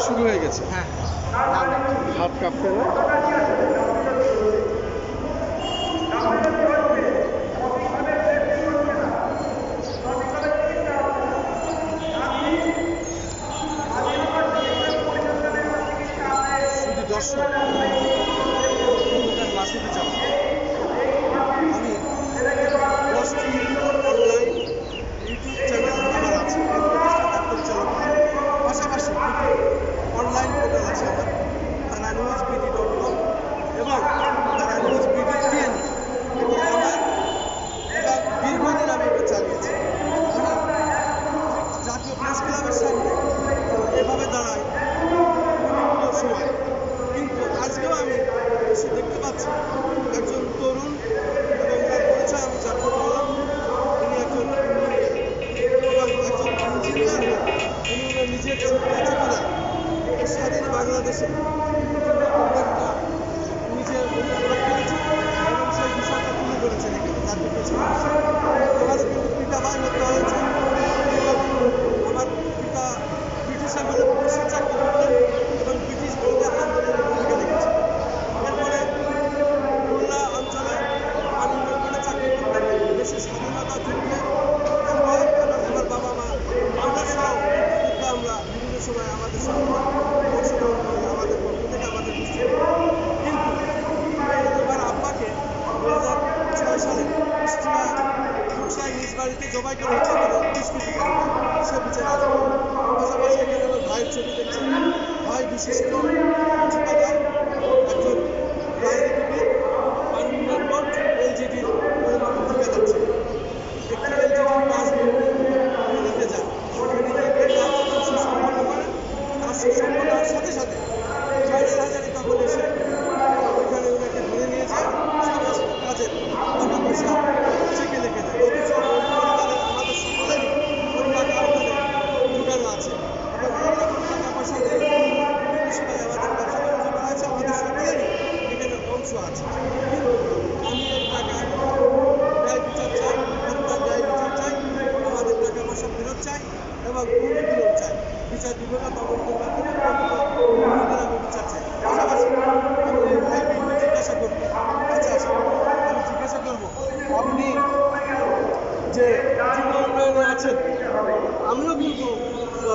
শুরু হয়ে গেছে। হ্যাঁ। কাপ কাঁপতে দর্শক। উদ্যোক্তা উনি যে উদ্যোগ করেছেন এবং বাড়িতে জবাই করে হচ্ছে উনত্রিশ কোটি সে বিচার পাশাপাশি এখানে আমার ভাইয়ের ছবি দেখছেন। ভাই বিশেষ করে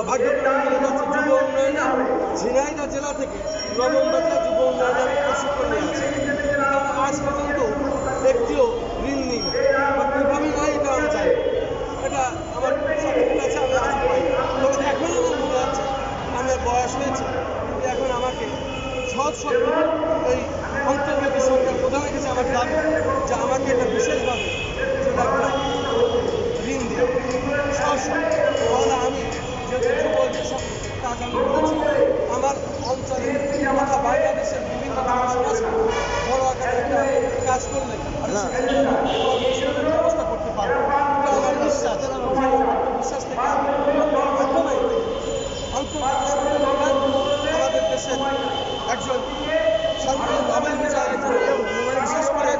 ভাগ্যক্রমে যুব উন্নয়নে ঝিনাইদা জেলা থেকে নবম যুব উন্নয়নে আমি প্রশিক্ষণ আজ পর্যন্ত একটিও ঋণ নিই বা কীভাবে না এটা এটা আমার ছাত্রীর কাছে আমি আজ পাই তবে এখন আমার মনে বয়স হয়েছে এখন আমাকে সৎ সরকার এই অন্তর্বর্তী সরকার প্রধানের কাছে আমার দাবি যে আমাকে একটা বিশেষভাবে আমার অঞ্চলে তথা বাংলাদেশের বিভিন্ন মানুষ বড় আকারে একটা কাজ করলে ব্যবস্থা করতে পারব আমার বিশ্বাস থেকে মাধ্যমে আমাদের দেশের একজন বিশেষ করে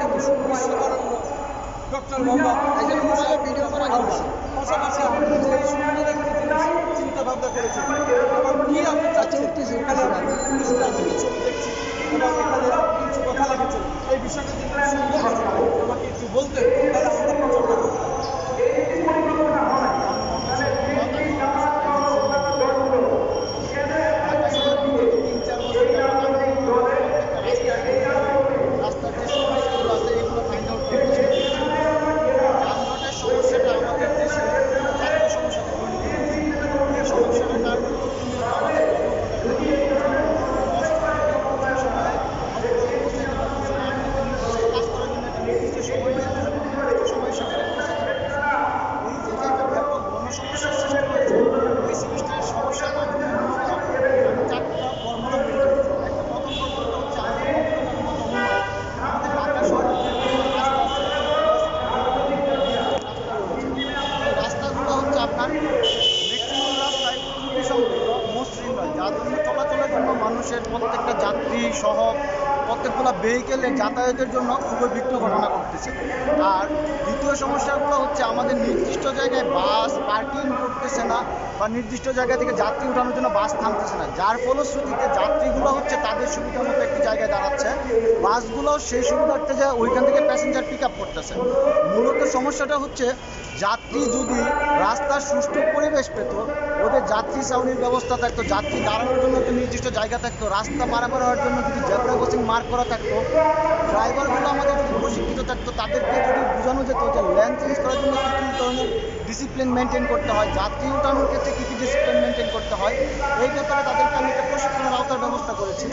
ডক্টর মোহাম্মদ পাশাপাশি আমাদের সুন্দর চিন্তা ভাবনা করেছে সেখানে পুলিশ কিছু কথা লাগছে এই বিষয়টা যদি আমাকে একটু বলতে তাহলে প্রত্যেকগুলো ভেহিকেলের যাতায়াতের জন্য খুবই বিঘ্ন ঘটনা করতেছে আর দ্বিতীয় সমস্যাগুলো হচ্ছে আমাদের নির্দিষ্ট জায়গায় বাস পার্কিং করতেছে না বা নির্দিষ্ট জায়গা থেকে যাত্রী উঠানোর জন্য বাস থামতেছে না। যার ফলশ্রুতিতে যাত্রীগুলো হচ্ছে তাদের সুবিধা মতো একটি জায়গায় দাঁড়াচ্ছে। বাসগুলো সেই সুবিধার্থে যে ওইখান থেকে প্যাসেঞ্জার পিক আপ করতেছে। মূলত সমস্যাটা হচ্ছে যাত্রী যদি রাস্তার সুষ্ঠু পরিবেশ পেত ওদের যাত্রী ছাউনির ব্যবস্থা থাকতো, যাত্রী দাঁড়ানোর জন্য একটা নির্দিষ্ট জায়গা থাকতো, রাস্তা পারাপার হওয়ার জন্য যদি জেব্রা ক্রসিং মার্ক করা থাকতো। ড্রাইভারগুলো আমাদের যদি প্রশিক্ষিত থাকতো, তাদেরকে যদি বোঝানো যেত যে লেন চেঞ্জ করার জন্য কী কী ধরনের ডিসিপ্লিন মেনটেন করতে হয়, যাত্রী উঠানোর ক্ষেত্রে কী কী ডিসিপ্লিন মেনটেন করতে হয়, এই ব্যাপারে তাদেরকে আমি একটা প্রশিক্ষণের আওতার ব্যবস্থা করেছি।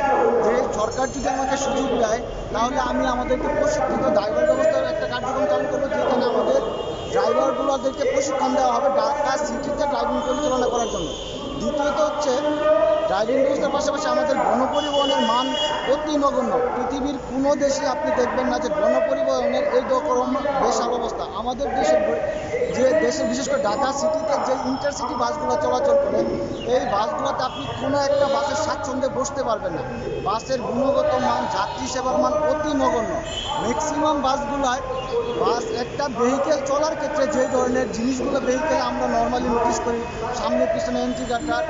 যে সরকার যদি আমাকে সুযোগ দেয়, তাহলে আমি আমাদেরকে প্রশিক্ষিত ড্রাইভার ব্যবস্থার একটা কার্যক্রম চালু করব, যেখানে আমাদের ড্রাইভারগুলোদেরকে প্রশিক্ষণ দেওয়া হবে ঢাকা সিটিতে ড্রাইভিং পরিচালনা করার জন্য। দ্বিতীয়ত হচ্ছে ড্রাইভিং ব্যবস্থার পাশাপাশি আমাদের গণপরিবহনের মান অতি নগণ্য। পৃথিবীর কোনো দেশে আপনি দেখবেন না যে গণপরিবহনের এই রকম বেশাল অবস্থা। আমাদের দেশের যে দেশে, বিশেষ করে ঢাকা সিটিতে যে ইন্টারসিটি বাসগুলো চলাচল করে, এই বাসগুলোতে আপনি কোনো একটা বাসের স্বাচ্ছন্দ্যে বসতে পারবেন না। বাসের গুণগত মান, যাত্রী সেবার মান অতি নগণ্য। ম্যাক্সিমাম বাসগুলায় বাস একটা ভেহিকেল চলার ক্ষেত্রে যে ধরনের জিনিসগুলো ভেহিকেল আমরা নর্মালি নোটিস করি, সামনে পিছনে এন্ট্রি কাটার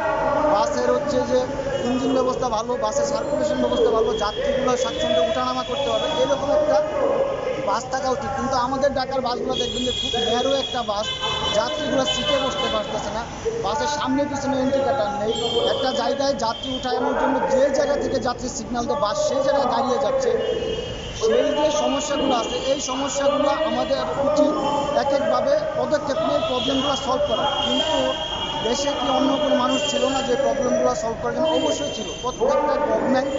বাসের হচ্ছে যে ইঞ্জিন ব্যবস্থা ভালো, বাসের সার্কুলেশন ব্যবস্থা ভালো, যাত্রীগুলো স্বাচ্ছন্দ্যে উঠানামা করতে পারবে এরকম একটা বাস থাকা উচিত। কিন্তু আমাদের ঢাকার বাসগুলো দেখবেন যে খুব ন্যারো একটা বাস, যাত্রীগুলো সিটে বসতে পারতেছে না। বাসের সামনে পিছনে এন্ট্রি কাটার নেই। একটা জায়গায় যাত্রী উঠানোর জন্য যে জায়গা থেকে যাত্রী সিগন্যাল দেয়, বাস সেই জায়গায় দাঁড়িয়ে যাচ্ছে। সেই যে সমস্যাগুলো আছে, এই সমস্যাগুলো আমাদের উচিত এক একভাবে পদক্ষেপ নিয়ে প্রবলেমগুলো সলভ করা। কিন্তু দেশে কি অন্য কোনো মানুষ ছিল না যে প্রবলেমগুলো সলভ করার জন্য অবশ্যই ছিল। প্রত্যেকটা গভর্নমেন্ট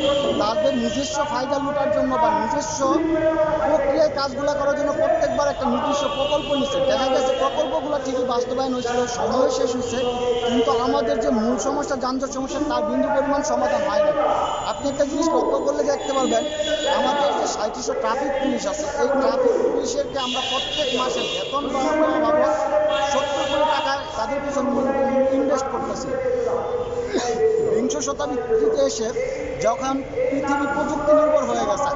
তাদের নিজস্ব ফায়দা লুটার জন্য বা নিজস্ব প্রক্রিয়ায় কাজগুলো করার জন্য প্রত্যেকবার একটা নির্দিষ্ট প্রকল্প নিচ্ছে দেখা গেছে প্রকল্পগুলো ঠিকই বাস্তবায়ন হয়েছিল, সময় শেষ হয়েছে, কিন্তু আমাদের যে মূল সমস্যা, যানজট সমস্যা, তার বিন্দু পরিমাণ সমাধান হয় না আপনি একটা জিনিস লক্ষ্য করলে দেখতে পারবেন, আমাদের যে সাঁত্রিশশো ট্রাফিক পুলিশ আছে এই ট্রাফিক পুলিশেরকে আমরা প্রত্যেক মাসে বেতন বাবদ সত্তর কোটি টাকা তাদের পিছনে ইনভেস্ট করতেছি। বিংশ শতাব্দীতে এসে যখন পৃথিবী প্রযুক্তি নির্ভর হয়ে গেছে